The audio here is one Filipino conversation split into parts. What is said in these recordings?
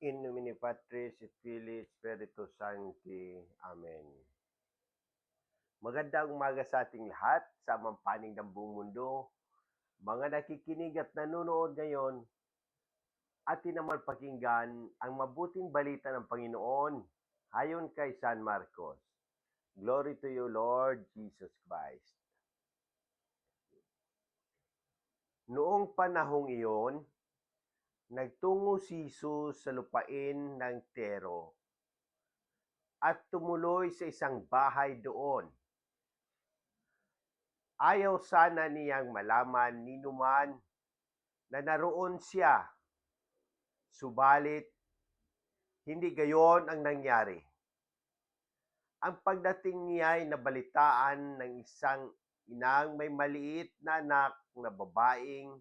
In nomine Patris et Filii Spiritus Sancti. Amen. Magandang umaga sa ating lahat sa mampaning ng buong mundo. Mga nakikinig at nanonood ngayon, atin naman pakinggan ang mabuting balita ng Panginoon ayon kay San Marcos. Glory to you, Lord Jesus Christ. Noong panahong iyon, nagtungo si Jesus sa lupain ng Tero at tumuloy sa isang bahay doon. Ayaw sana niyang malaman ni Numan na naroon siya. Subalit, hindi gayon ang nangyari. Ang pagdating niya ay nabalitaan ng isang inang may maliit na anak na babaeng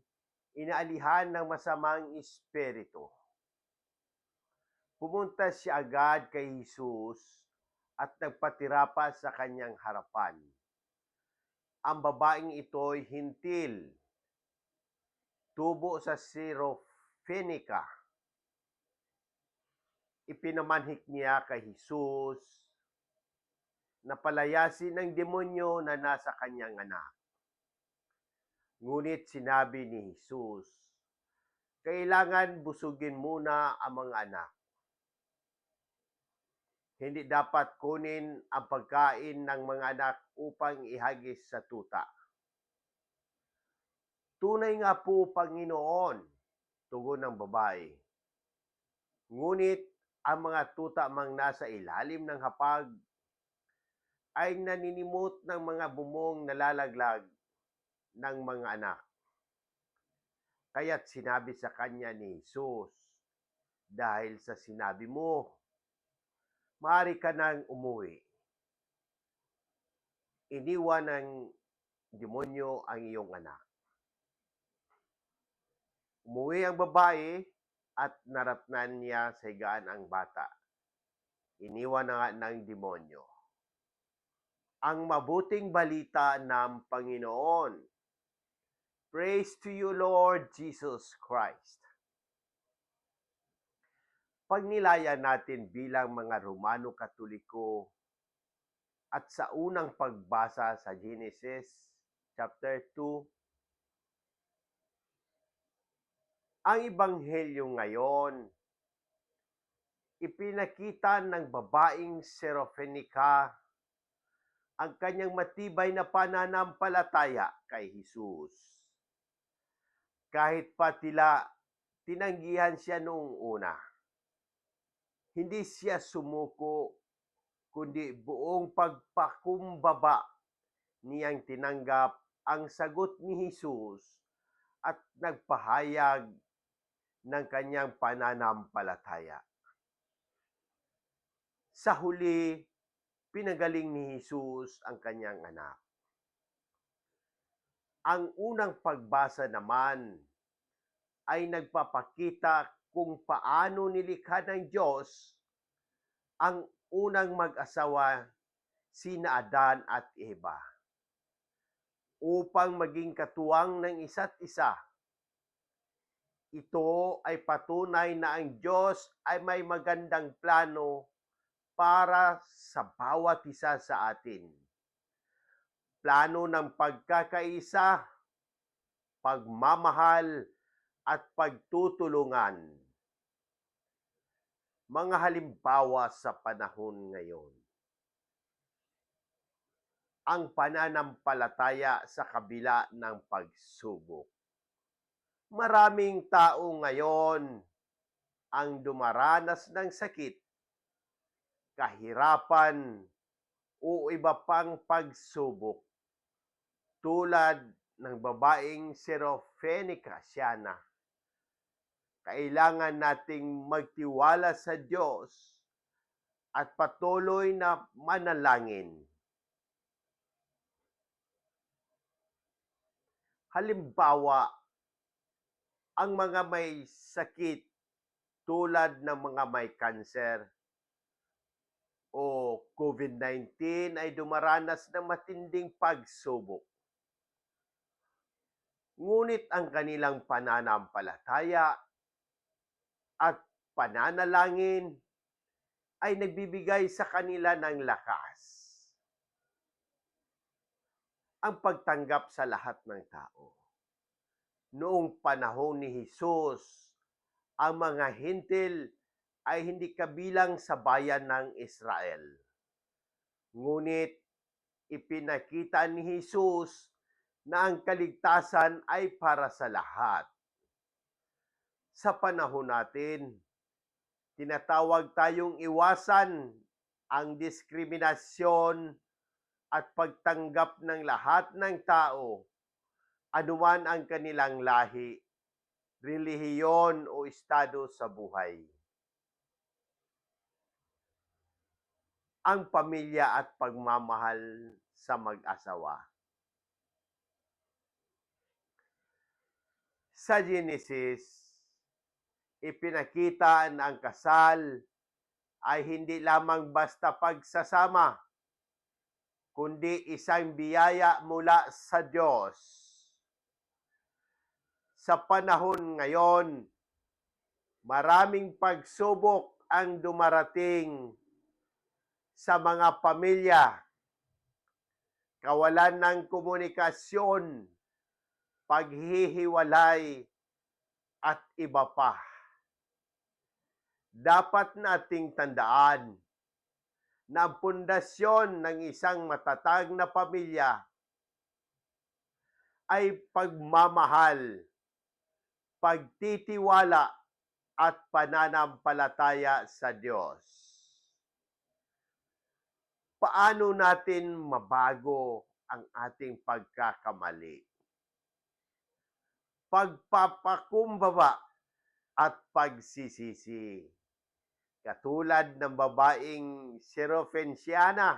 inaalihan ng masamang espiritu. Pumunta siya agad kay Jesus at nagpatira pa sa kanyang harapan. Ang babaeng ito'y hintil, tubo sa Sirofenica. Ipinamanhik niya kay Jesus na palayasin ng demonyo na nasa kanyang anak. Ngunit sinabi ni Jesus, kailangan busugin muna ang mga anak. Hindi dapat kunin ang pagkain ng mga anak upang ihagis sa tuta. Tunay nga po, Panginoon, tugon ng babae. Ngunit ang mga tuta mang nasa ilalim ng hapag ay naninimot ng mga bumong nalalaglag ng mga anak. Kaya't sinabi sa kanya ni Jesus, dahil sa sinabi mo, maaari ka nang umuwi. Iniwan ng demonyo ang iyong anak. Umuwi ang babae at naratnan niya sa higaan ang bata. Iniwan na nga ng demonyo. Ang mabuting balita ng Panginoon. Praise to you, Lord Jesus Christ. Pagnilaya natin bilang mga Romano Katoliko at sa unang pagbasa sa Genesis chapter 2, ang ebanghelyo ngayon ipinakita ng babaeng Serofenica ang kanyang matibay na pananampalataya kay Jesus. Kahit pa tila tinanggihan siya noong una, hindi siya sumuko, kundi buong pagpakumbaba niyang tinanggap ang sagot ni Jesus at nagpahayag ng kanyang pananampalataya. Sa huli, pinagaling ni Jesus ang kanyang anak. Ang unang pagbasa naman ay nagpapakita kung paano nilikha ng Diyos ang unang mag-asawa sina Adan at Eva upang maging katuwang ng isa't isa. Ito ay patunay na ang Diyos ay may magandang plano para sa bawat isa sa atin. Plano ng pagkakaisa, pagmamahal, at pagtutulungan. Mga halimbawa sa panahon ngayon. Ang pananampalataya sa kabila ng pagsubok. Maraming tao ngayon ang dumaranas ng sakit kahirapan o iba pang pagsubok tulad ng babaeng Serofenica Siana. Kailangan nating magtiwala sa Diyos at patuloy na manalangin. Halimbawa, ang mga may sakit tulad ng mga may kanser, o COVID-19 ay dumaranas ng matinding pagsubok. Ngunit ang kanilang pananampalataya at pananalangin ay nagbibigay sa kanila ng lakas. Ang pagtanggap sa lahat ng tao. Noong panahon ni Jesus, ang mga hintil ay hindi kabilang sa bayan ng Israel. Ngunit ipinakita ni Jesus na ang kaligtasan ay para sa lahat. Sa panahon natin, tinatawag tayong iwasan ang diskriminasyon at pagtanggap ng lahat ng tao, anuman ang kanilang lahi, relihiyon o estado sa buhay. Ang pamilya at pagmamahal sa mag-asawa. Sa Genesis, ipinakita na ang kasal ay hindi lamang basta pagsasama, kundi isang biyaya mula sa Diyos. Sa panahon ngayon, maraming pagsubok ang dumarating sa mga pamilya. Kawalan ng komunikasyon, paghihiwalay, at iba pa. Dapat nating tandaan na ang pundasyon ng isang matatag na pamilya ay pagmamahal, pagtitiwala at pananampalataya sa Diyos. Paano natin mabago ang ating pagkakamali? Pagpapakumbaba at pagsisisi. Katulad ng babaeng Serofensiana,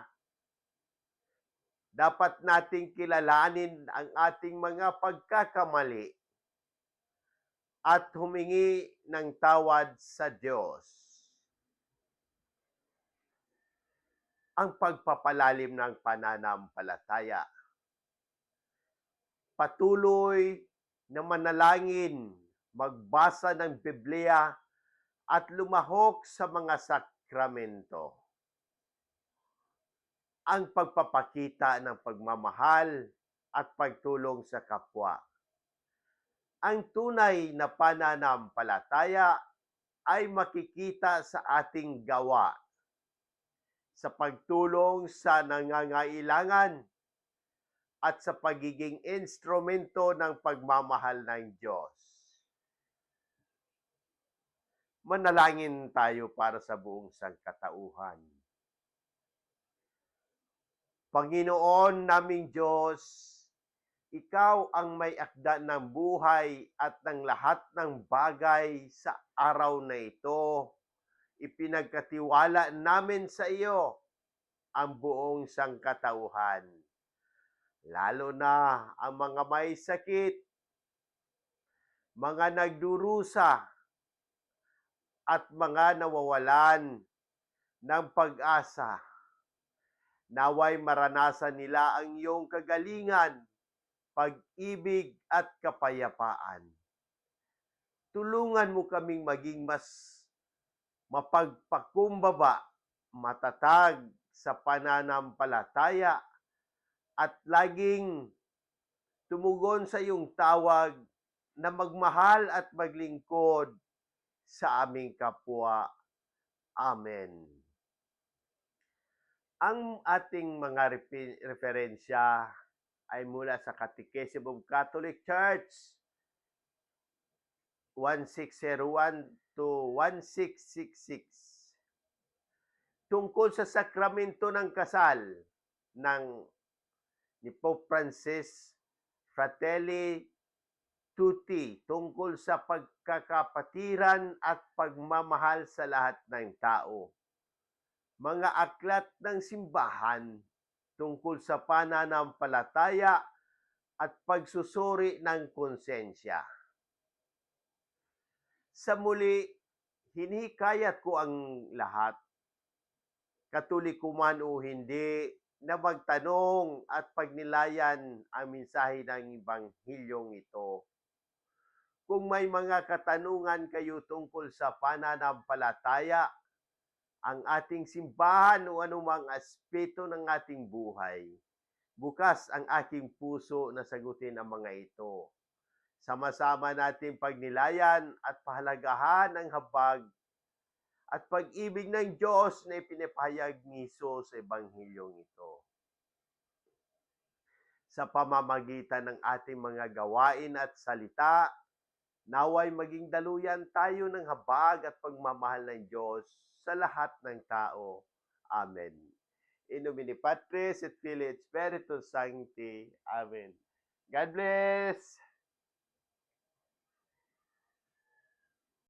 dapat nating kilalanin ang ating mga pagkakamali at humingi ng tawad sa Diyos. Ang pagpapalalim ng pananampalataya. Patuloy na manalangin, magbasa ng Biblia at lumahok sa mga sakramento. Ang pagpapakita ng pagmamahal at pagtulong sa kapwa. Ang tunay na pananampalataya ay makikita sa ating gawa sa pagtulong sa nangangailangan at sa pagiging instrumento ng pagmamahal ng Diyos. Manalangin tayo para sa buong sangkatauhan. Panginoon naming Diyos, Ikaw ang may akda ng buhay at ng lahat ng bagay sa araw na ito. Ipinagkatiwala namin sa iyo ang buong sangkatauhan. Lalo na ang mga may sakit, mga nagdurusa, at mga nawawalan ng pag-asa. Naway maranasan nila ang iyong kagalingan, pag-ibig at kapayapaan. Tulungan mo kaming maging mas mapagpakumbaba, matatag sa pananampalataya at laging tumugon sa iyong tawag na magmahal at maglingkod sa aming kapwa. Amen. Ang ating mga referensya ay mula sa Catechism of Catholic Church 1601 to 1666 tungkol sa sakramento ng kasal ng ni Pope Francis Fratelli Tutti tungkol sa pagkakapatiran at pagmamahal sa lahat ng tao. Mga aklat ng simbahan tungkol sa pananampalataya at pagsusuri ng konsensya. Sa muli, hinihikayat ko ang lahat, katoliko man o hindi, na magtanong at pagnilayan ang mensahe ng Ebanghilyong ito. Kung may mga katanungan kayo tungkol sa pananampalataya, ang ating simbahan o anumang aspeto ng ating buhay, bukas ang aking puso na sagutin ang mga ito. Sama-sama natin pagnilayan at pahalagahan ang habag at pag-ibig ng Diyos na ipinapahayag ni Jesus sa Ebanghilyong ito. Sa pamamagitan ng ating mga gawain at salita, naway maging daluyan tayo ng habag at pagmamahal ng Diyos sa lahat ng tao. Amen. In nomine Patris et Filii et Spiritus Sancti. Amen. God bless!